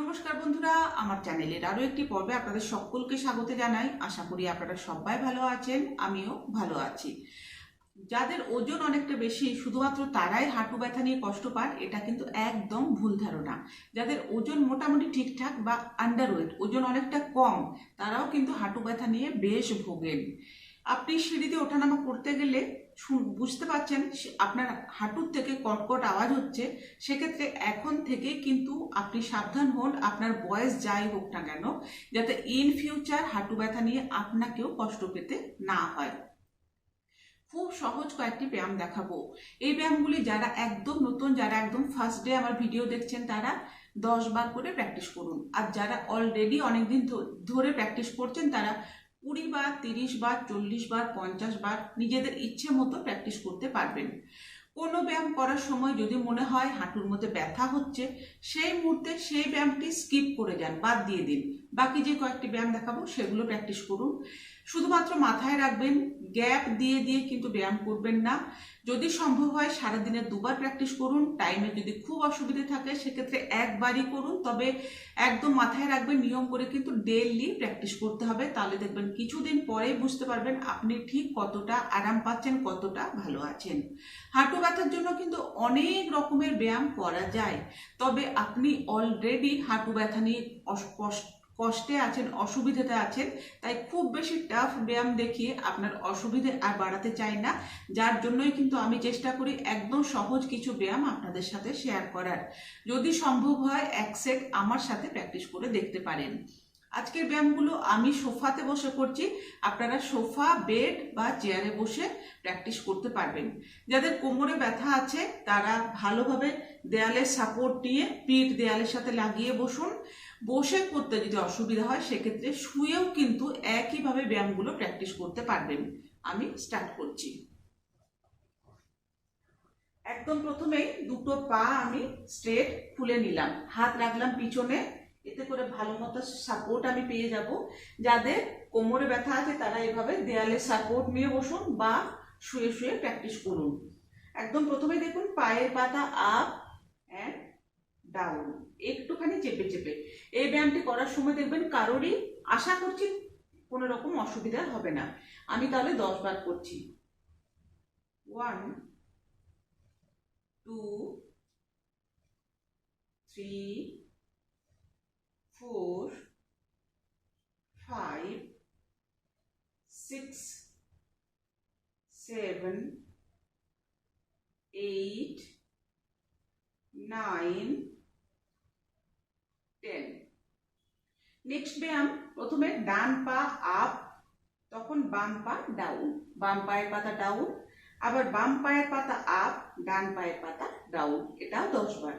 নমস্কার বন্ধুরা, আমার চ্যানেলের আরও একটি পর্বে আপনাদের সকলকে স্বাগত জানাই। আশা করি আপনারা সবাই ভালো আছেন, আমিও ভালো আছি। যাদের ওজন অনেকটা বেশি, শুধুমাত্র তারাই হাঁটু ব্যথা নিয়ে কষ্ট পান, এটা কিন্তু একদম ভুল ধারণা। যাদের ওজন মোটামুটি ঠিকঠাক বা আন্ডারওয়েট ওজন অনেকটা কম, তারাও কিন্তু হাঁটু ব্যথা নিয়ে বেশ ভোগেন। আপনি সিঁড়িতে ওঠানামা করতে গেলে বুঝতে পারছেন আপনার হাঁটুর থেকে কটকট আওয়াজ হচ্ছে, সেক্ষেত্রে এখন থেকে কিন্তু আপনি সাবধান হন, আপনার বয়স যাই হোক না কেন, যাতে ইন ফিউচার হাঁটু ব্যথা নিয়ে আপনাকেও কষ্ট পেতে না হয়। খুব সহজ কয়েকটি ব্যায়াম দেখাবো। এই ব্যায়ামগুলি যারা একদম নতুন, যারা একদম ফার্স্ট ডে আমার ভিডিও দেখছেন, তারা দশ বার করে প্র্যাকটিস করুন। আর যারা অলরেডি অনেকদিন ধরে প্র্যাকটিস করছেন, তারা কুড়ি বার তিরিশ বার চল্লিশ বার পঞ্চাশ বার নিজেদের ইচ্ছে মতো প্র্যাকটিস করতে পারবেন। কোনো ব্যায়াম করার সময় যদি মনে হয় হাঁটুর মধ্যে ব্যথা হচ্ছে, সেই মুহূর্তে সেই ব্যায়ামটি স্কিপ করে যান বাদ দিয়ে দিন। বাকি যে কয়েকটি ব্যায়াম দেখাবো, সেগুলো প্র্যাকটিস করুন। শুধুমাত্র মাথায় রাখবেন গ্যাপ দিয়ে দিয়ে কিন্তু ব্যায়াম করবেন না। যদি সম্ভব হয় সারাদিনে দুবার প্র্যাকটিস করুন টাইমে যদি খুব অসুবিধে থাকে, সেক্ষেত্রে একবারই করুন। তবে একদম মাথায় রাখবেন, নিয়ম করে কিন্তু ডেইলি প্র্যাকটিস করতে হবে। তাহলে দেখবেন কিছুদিন পরে বুঝতে পারবেন আপনি ঠিক কতটা আরাম পাচ্ছেন, কতটা ভালো আছেন। হাঁটু ব্যথার জন্য কিন্তু অনেক রকমের ব্যায়াম করা যায়। তবে আপনি অলরেডি হাঁটু ব্যথা নিয়ে কষ্টে আছেন, অসুবিধাতে আছেন, তাই খুব বেশি টাফ ব্যায়াম দেখিয়ে আপনার অসুবিধে আর বাড়াতে চাই না। যার জন্যই কিন্তু আমি চেষ্টা করি একদম সহজ কিছু ব্যায়াম আপনাদের সাথে শেয়ার করার। যদি সম্ভব হয়, এক সেট আমার সাথে প্র্যাকটিস করে দেখতে পারেন। আজকের ব্যায়ামগুলো আমি সোফাতে বসে করছি। আপনারা সোফা, বেড বা চেয়ারে বসে প্র্যাকটিস করতে পারবেন। যাদের কোমরে ব্যথা আছে, তারা ভালোভাবে দেয়ালের সাপোর্ট দিয়ে পিঠ দেয়ালের সাথে লাগিয়ে বসুন। বসে করতে যদি অসুবিধা হয়, সেক্ষেত্রে শুয়েও কিন্তু একইভাবে ব্যায়ামগুলো প্র্যাকটিস করতে পারবেন। আমি স্টার্ট করছি। একদম প্রথমেই দুটো পা আমি স্ট্রেট খুলে নিলাম। হাত রাখলাম পিছনে। এতে করে ভালো মতো সাপোর্ট আমি পেয়ে যাব। যাদের কোমরে ব্যথা আছে, তারা এভাবে দেয়ালে সাপোর্ট নিয়ে বসুন বা শুয়ে শুয়ে প্র্যাকটিস করুন। একদম প্রথমে দেখুন, পায়ের পাতা আপ অ্যান্ড ডাউন একটুখানি চেপে চেপে। এই ব্যায়ামটি করার সময় দেখবেন কারোরই আশা করছি কোনো রকম অসুবিধা হবে না। আমি তাহলে দশ বার করছি। One two three four five six seven eight nine ten next ব্যায়াম প্রথমে ডান পা আপ তখন বাম পা ডাউন বাম পায়ের পাতা ডাউন আবার বাম পায়ের পাতা আপ ডান পায়ের পাতা ডাউন এটাও দশ বার।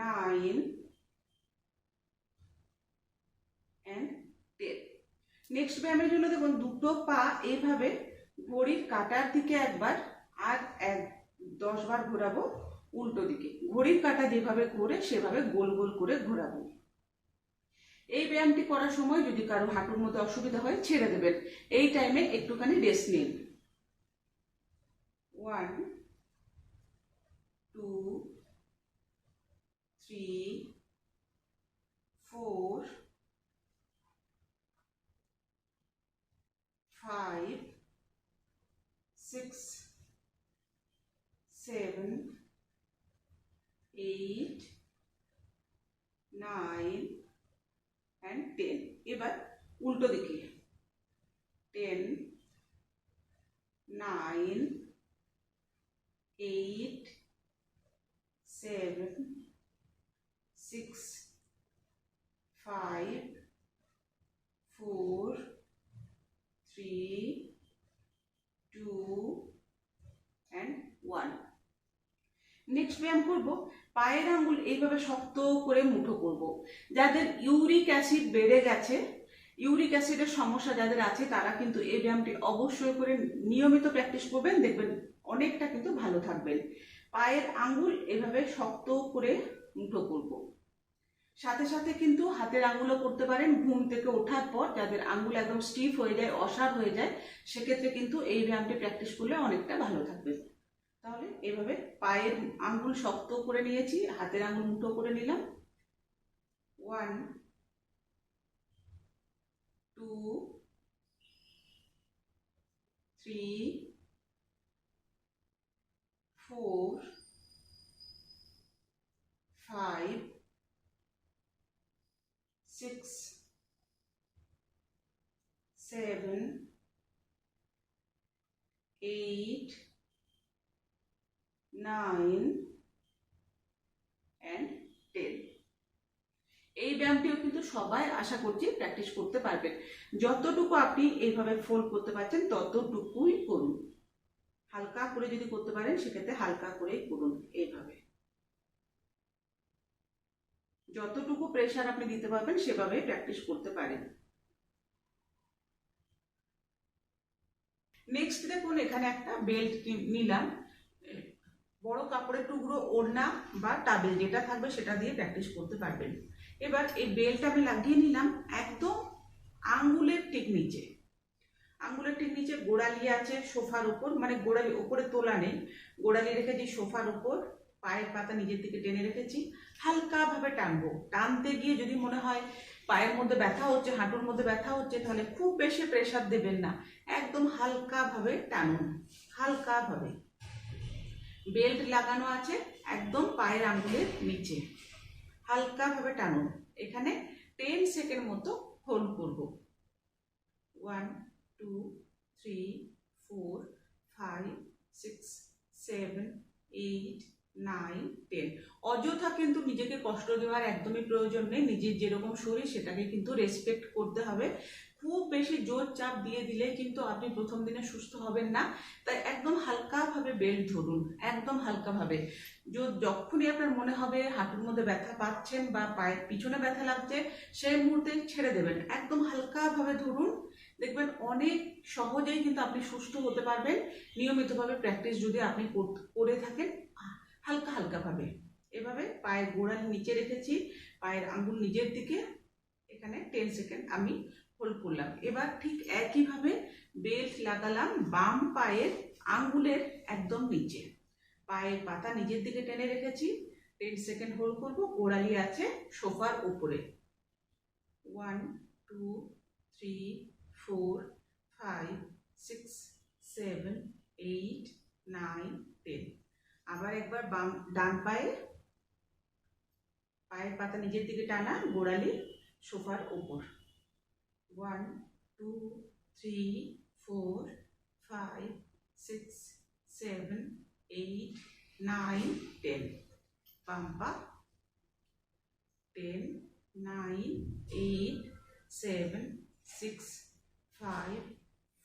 nine, and ten. নেক্সট ব্যায়ামের জন্য দেখুন দুটো পা এইভাবে ঘড়ির কাটার দিকে একবার আর এক দশ বার ঘোরাবো উল্টো দিকে। ঘড়ির কাঁটা যেভাবে ঘোরে সেভাবে গোল গোল করে ঘোরাবো। এই ব্যায়ামটি করার সময় যদি কারও হাঁটুর মধ্যে অসুবিধা হয় ছেড়ে দেবেন। এই টাইমে একটুখানি রেস্ট নিন। One two three four five six seven, eight, nine, and ten. এবার উল্টো দিকে ten nine eight seven six five four, three, two, and one. Next ব্যায়াম করব, পায়ের আঙ্গুল এইভাবে শক্ত করে মুঠো করব। যাদের ইউরিক অ্যাসিড বেড়ে গেছে, ইউরিক অ্যাসিডের সমস্যা যাদের আছে, তারা কিন্তু এই ব্যায়ামটি অবশ্যই করে নিয়মিত প্র্যাকটিস করবেন, দেখবেন অনেকটা কিন্তু ভালো থাকবেন। পায়ের আঙ্গুল এভাবে শক্ত করে মুঠো করব। সাথে সাথে কিন্তু হাতের আঙ্গুলও করতে পারেন, ঘুম থেকে ওঠার পর যাদের আঙ্গুল একদম স্টিফ হয়ে যায় অসার হয়ে যায়, সেক্ষেত্রে কিন্তু এই ব্যায়ামটি প্র্যাকটিস করলে অনেকটা ভালো থাকবে। তাহলে এভাবে পায়ের আঙ্গুল শক্ত করে নিয়েছি, হাতের আঙ্গুল মুঠো করে নিলাম। One two three four five six seven eight nine and ten এই ব্যায়ামটিও কিন্তু সবাই আশা করছি প্র্যাকটিস করতে পারবেন। যতটুকু আপনি এইভাবে ফোল্ড করতে পারছেন, ততটুকুই করুন। হালকা করে যদি করতে পারেন, সেক্ষেত্রে হালকা করেই করুন এইভাবে। যতটুকু প্রেশার আপনি দিতে পারবেন সেভাবে প্র্যাকটিস করতে পারেন। নেক্সট দেখুন, এখানে একটা বেল্ট নিলাম। বড় কাপড়ের টুকরো ওড়না বা টাবেল যেটা থাকবে সেটা দিয়ে প্র্যাকটিস করতে পারবেন। এবার এই বেলটা আমি লাগিয়ে নিলাম একদম আঙ্গুলের ঠিক নিচে। আঙ্গুলের ঠিক নিচে গোড়ালি আছে সোফার উপর মানে গোড়ালি ওপরে তোলা নেই। গোড়ালি রেখেছি সোফার উপর, পায়ের পাতা নিজের দিকে টেনে রেখেছি। হালকাভাবে টানবো। টানতে গিয়ে যদি মনে হয় পায়ের মধ্যে ব্যথা হচ্ছে, হাঁটুর মধ্যে ব্যথা হচ্ছে, তাহলে খুব বেশি প্রেশার দেবেন না। একদম হালকাভাবে টানুন। হালকাভাবে। বেল্ট লাগানো আছে, একদম পায়ের আঙ্গুলের নিচে। হালকাভাবে টানুন এখানে টেন সেকেন্ড মতো হোল্ড করব। One, two, three, four, five, six, seven, eight, nine, ten. অযথা কিন্তু নিজেকে কষ্ট দেওয়ার একদমই প্রয়োজন নেই। নিজের যেরকম শরীর, সেটাকে কিন্তু রেসপেক্ট করতে হবে। খুব বেশি জোর চাপ দিয়ে দিলে কিন্তু আপনি প্রথম দিনে সুস্থ হবেন না। তাই একদম বেল্ট ধরুন, একদম হালকাভাবে। যখনই আপনার মনে হবে হাঁটুর মধ্যে ব্যথা পাচ্ছেন বা পায়ের পিছনে ব্যথা লাগছে, সেই মুহূর্তে ছেড়ে দেবেন। একদম হালকাভাবে ধরুন, দেখবেন অনেক সহজেই কিন্তু আপনি সুস্থ হতে পারবেন। নিয়মিতভাবে প্র্যাকটিস যদি আপনি করে থাকেন হালকা হালকাভাবে। এভাবে পায়ের গোড়াল নিচে রেখেছি, পায়ের আঙ্গুল নিজের দিকে, এখানে টেন সেকেন্ড আমি হোল্ড করলাম। এবার ঠিক একইভাবে বেল্ট লাগালাম বাম পায়ের আঙ্গুলের একদম নিচে। পায়ের পাতা নিজের দিকে টেনে রেখেছি। টেন সেকেন্ড হোল্ড করব। গোড়ালি আছে সোফার উপরে। One, two, three, four, five, six, seven, eight, nine, ten. আবার একবার বাম, ডান পায়ে। পায়ের পাতা নিজের দিকে টানা, গোড়ালি সোফার ওপর one, two, three, four, five six seven eight nine ten বাম্পা ten nine eight seven six five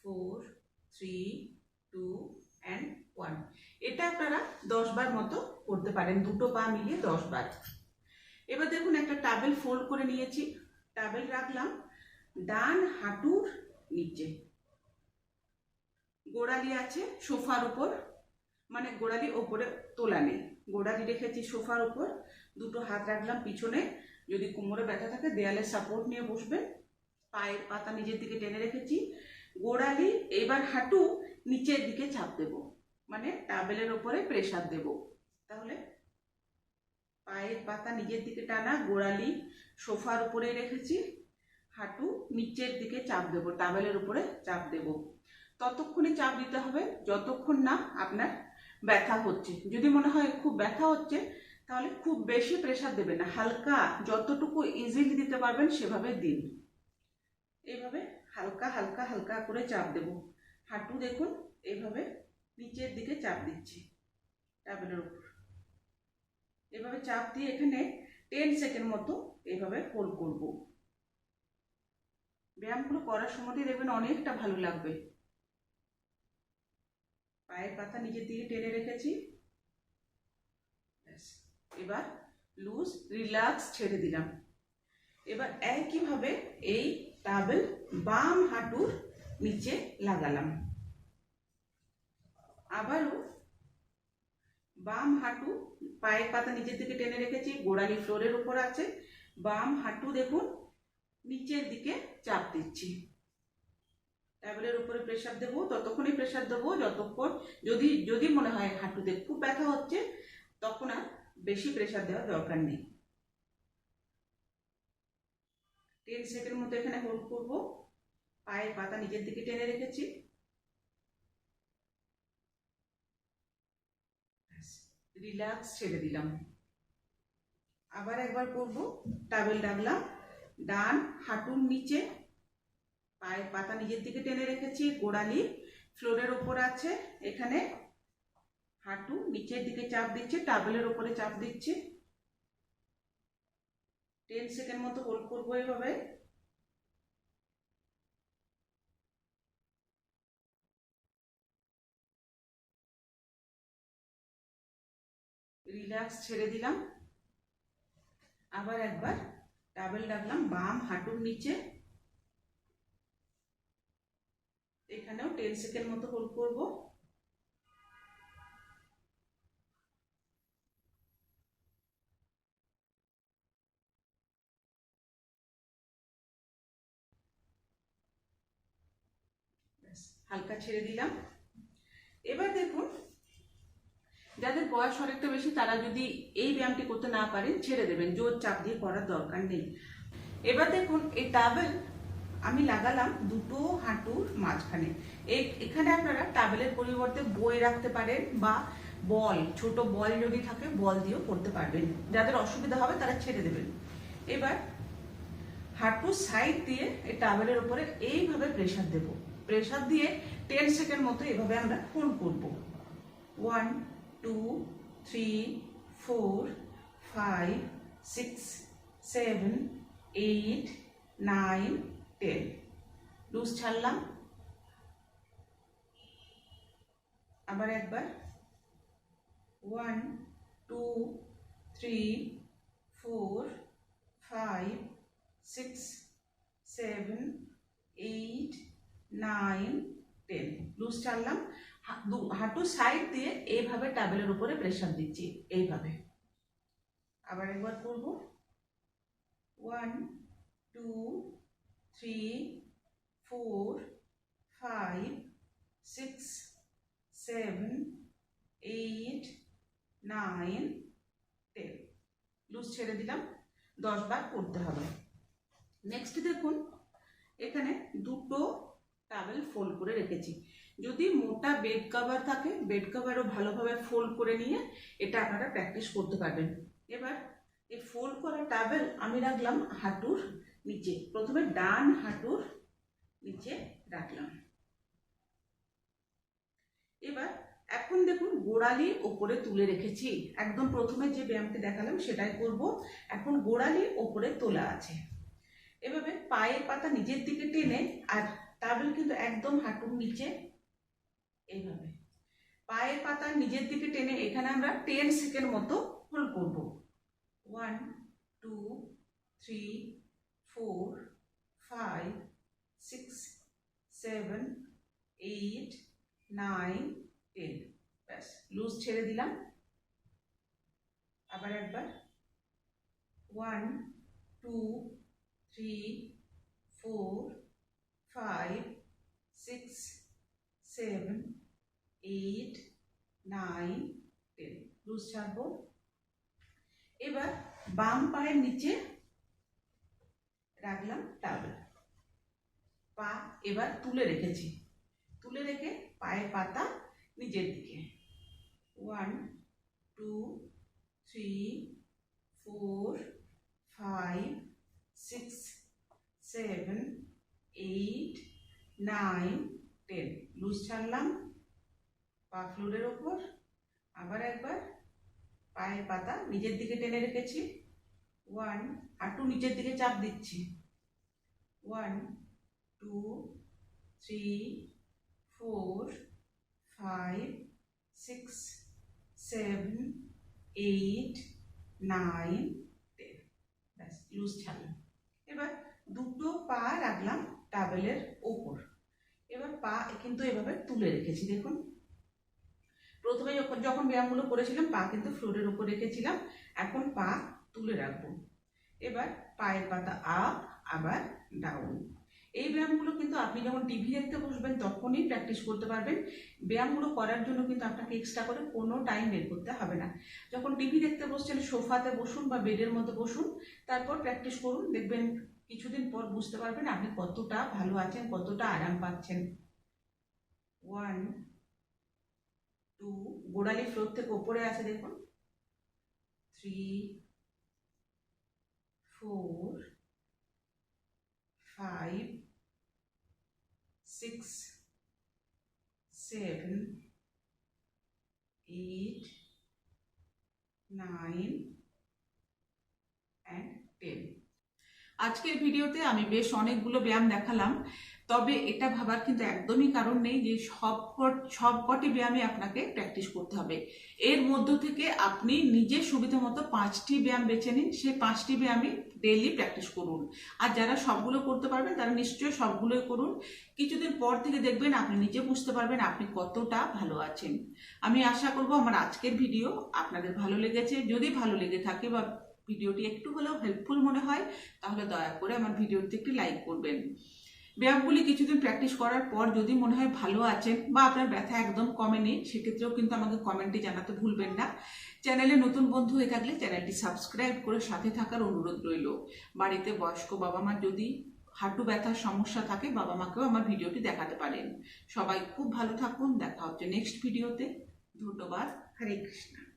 four three two and one এটা আপনারা দশ বার মতো করতে পারেন। দুটো পা মিলিয়ে দশ বার। এবার দেখুন একটা টাবেল ফোল্ড করে নিয়েছি। টাবেল রাখলাম। ডান হাঁটুর নিচে। গোড়ালি আছে সোফার উপর মানে গোড়ালি ওপরে তোলা নেই। গোড়ালি রেখেছি সোফার উপর, দুটো হাত রাখলাম পিছনে। যদি কোমরে ব্যথা থাকে দেয়ালের সাপোর্ট নিয়ে বসবেন পায়ের পাতা নিজের দিকে টেনে রেখেছি। গোড়ালি এবার হাঁটু নিচের দিকে চাপ দেব মানে টাবেলের ওপরে প্রেসার দেব। তাহলে পায়ের পাতা নিজের দিকে টানা, গোড়ালি সোফার উপরে রেখেছি। হাঁটু নিচের দিকে চাপ দেব টাবেলের উপরে চাপ দেব। ততক্ষণে চাপ দিতে হবে, যতক্ষণ না আপনার ব্যথা হচ্ছে। যদি মনে হয় খুব ব্যথা হচ্ছে, তাহলে খুব বেশি প্রেশার দেবেন না। হালকা যতটুকু ইজিলি দিতে পারবেন, সেভাবে দিন। এইভাবে হালকা হালকা হালকা করে চাপ দেব। হাঁটু দেখুন এইভাবে নিচের দিকে চাপ দিচ্ছি টাবেলের উপর। এভাবে চাপ দিয়ে এখানে টেন সেকেন্ড মতো এইভাবে হোল্ড করব। ব্যায়ামগুলো করার সময়তেই দেখবেন অনেকটা ভালো লাগবে। পায়ের পাতা নিজের দিকে টেনে রেখেছি। এবার লুজ রিল্যাক্স ছেড়ে দিলাম। এবার একইভাবে এই টাবেল বাম হাঁটুর নিচে লাগালাম। আবারও বাম হাঁটু, পায়ের পাতা নিচের দিকে টেনে রেখেছি, গোড়ালি ফ্লোরের উপর আছে। বাম হাঁটু দেখুন, নিচের দিকে চাপ দিচ্ছি। ট্যাবলের উপরে প্রেসার দেবো, ততক্ষণই প্রেসার দেবো, যতক্ষণ যদি যদি মনে হয় হাঁটুতে খুব ব্যথা হচ্ছে, তখন আর বেশি প্রেসার দেওয়ার দরকার নেই। টেন সেকেন্ড মতো এখানে হোল্ড করব, পায়ের পাতা নিচের দিকে টেনে রেখেছি। রিল্যাক্স ছেড়ে দিলাম। আবার একবার করব টাবেল ডাকলাম, ডান, হাঁটুর নিচে পায়ের পাতা নিজের দিকে টেনে রেখেছি, গোড়ালি ফ্লোরের ওপর আছে, এখানে হাঁটু নিচের দিকে চাপ দিচ্ছে, টাবেলের ওপরে চাপ দিচ্ছে। টেন সেকেন্ড মতো হোল্ড করব এভাবে। রিল্যাক্স ছেড়ে দিলাম। আবার একবার টাবেল ডাকলাম, বাম হাঁটুর নিচে। এখানেও টেন সেকেন্ড মতো হোল্ড করব। হালকা ছেড়ে দিলাম। এবার দেখুন, যাদের বয়স অনেকটা বেশি, তারা যদি এই ব্যায়ামটি করতে না পারেন ছেড়ে দেবেন। জোর চাপ দিয়ে করার দরকার নেই। এবার দেখুন, এই টাবেল আমি লাগালাম দুটো হাঁটুর মাঝখানে। এখানে আপনারা টাবেলের পরিবর্তে বই রাখতে পারেন বা বল, ছোট বল যদি থাকে বল দিয়েও করতে পারবেন। যাদের অসুবিধা হবে তারা ছেড়ে দেবেন। এবার হাঁটুর সাইড দিয়ে এই টাবেলের উপরে এইভাবে প্রেশার দেব। প্রেশার দিয়ে টেন সেকেন্ড মতো এভাবে আমরা ফোন করব। One two three four five six seven eight nine ten loose ছাড়লাম। আবার একবার। One, two, three, four, five, six, seven, eight, nine, ten. Loose ছাড়লাম। হাঁটু সাইড দিয়ে এইভাবে টাবেলের উপরে প্রেশার দিচ্ছি, এইভাবে। আবার একবার করব। One, two three four five six seven eight nine ten loose ছেড়ে দিলাম। দশ বার করতে হবে। নেক্সট দেখুন, এখানে দুটো টাবেল ফোল্ড করে রেখেছি। যদি মোটা বেড কভার থাকে বেড কভারও ভালোভাবে ফোল্ড করে নিয়ে এটা আপনারা প্র্যাকটিস করতে পারবেন। এবার এই ফোল্ড করা টাবেল আমি রাখলাম হাঁটুর। নিচে, প্রথমে ডান হাঁটুর নিচে রাখলাম। এবার এখন দেখুন গোড়ালি ওপরে তুলে রেখেছি। একদম প্রথমে যে ব্যায়ামটি দেখালাম সেটাই করব। এখন গোড়ালি ওপরে তোলা আছে। এভাবে পায়ের পাতা নিজের দিকে টেনে আর টাবেল কিন্তু একদম হাঁটুর নিচে এইভাবে। পায়ের পাতা নিজের দিকে টেনে এখানে আমরা টেন সেকেন্ড মতো হোল্ড করব। One two three five six seven eight nine ten ব্যাস লুজ ছেড়ে দিলাম। আবার একবার। One two three four five six seven eight nine ten loose ছাড়বো। এবার বাম পায়ের নিচে রাখলাম টাওয়েল পা এবার তুলে রেখেছি। তুলে রেখে পায়ের পাতা নিজের দিকে। One two three four five six seven eight nine ten loose ছাড়লাম পা ফ্লোরের ওপর। আবার একবার পায়ের পাতা নিজের দিকে টেনে রেখেছি। ওয়ান হাঁটু নিচের দিকে চাপ দিচ্ছি। One two three four five six seven eight nine ten ব্যাস লুজ ছাড়লাম এবার দুটো পা রাখলাম টাবেলের ওপর। এবার পা কিন্তু এভাবে তুলে রেখেছি, দেখুন। প্রথমে যখন যখন ব্যায়ামগুলো করেছিলাম, পা কিন্তু ফ্লোরের উপর রেখেছিলাম। এখন পা তুলে রাখব। এবার পায়ের পাতা আপ আবার ডাউন এই ব্যায়ামগুলো কিন্তু আপনি যখন টিভি দেখতে বসবেন, তখনই প্র্যাকটিস করতে পারবেন। ব্যায়ামগুলো করার জন্য কিন্তু আপনাকে এক্সট্রা করে কোনো টাইম বের করতে হবে না। যখন টিভি দেখতে বসছেন, সোফাতে বসুন বা বেডের মধ্যে বসুন, তারপর প্র্যাকটিস করুন। দেখবেন কিছুদিন পর বুঝতে পারবেন আপনি কতটা ভালো আছেন, কতটা আরাম পাচ্ছেন। ওয়ান টু গোড়ালি ফ্লোর থেকে ওপরে আছে দেখুন। Three four five six seven eight nine and ten আজকের ভিডিওতে আমি বেশ অনেকগুলো ব্যায়াম দেখালাম। তবে এটা ভাবার কিন্তু একদমই কারণ নেই যে সব কট- সব কটি ব্যায়ামে আপনাকে প্র্যাকটিস করতে হবে। এর মধ্য থেকে আপনি নিজের সুবিধা মতো পাঁচটি ব্যায়াম বেছে নিন। সেই পাঁচটি ব্যায়ামে ডেইলি প্র্যাকটিস করুন। আর যারা সবগুলো করতে পারবেন, তারা নিশ্চয়ই সবগুলোই করুন। কিছুদিন পর থেকে দেখবেন আপনি নিজে বুঝতে পারবেন আপনি কতটা ভালো আছেন। আমি আশা করব আমার আজকের ভিডিও আপনাদের ভালো লেগেছে। যদি ভালো লেগে থাকে বা ভিডিওটি একটু হলেও হেল্পফুল মনে হয়, তাহলে দয়া করে আমার ভিডিওটি একটি লাইক করবেন। ব্যায়ামগুলি কিছুদিন প্র্যাকটিস করার পর যদি মনে হয় ভালো আছেন বা আপনার ব্যথা একদম কমে নেই, সেক্ষেত্রেও কিন্তু আমাকে কমেন্টে জানাতে ভুলবেন না। চ্যানেলে নতুন বন্ধু হয়ে থাকলে চ্যানেলটি সাবস্ক্রাইব করে সাথে থাকার অনুরোধ রইল। বাড়িতে বয়স্ক বাবা মার যদি হাঁটু ব্যথার সমস্যা থাকে বাবা মাকেও আমার ভিডিওটি দেখাতে পারেন। সবাই খুব ভালো থাকুন, দেখা হচ্ছে নেক্সট ভিডিওতে ধন্যবাদ। হরে কৃষ্ণ।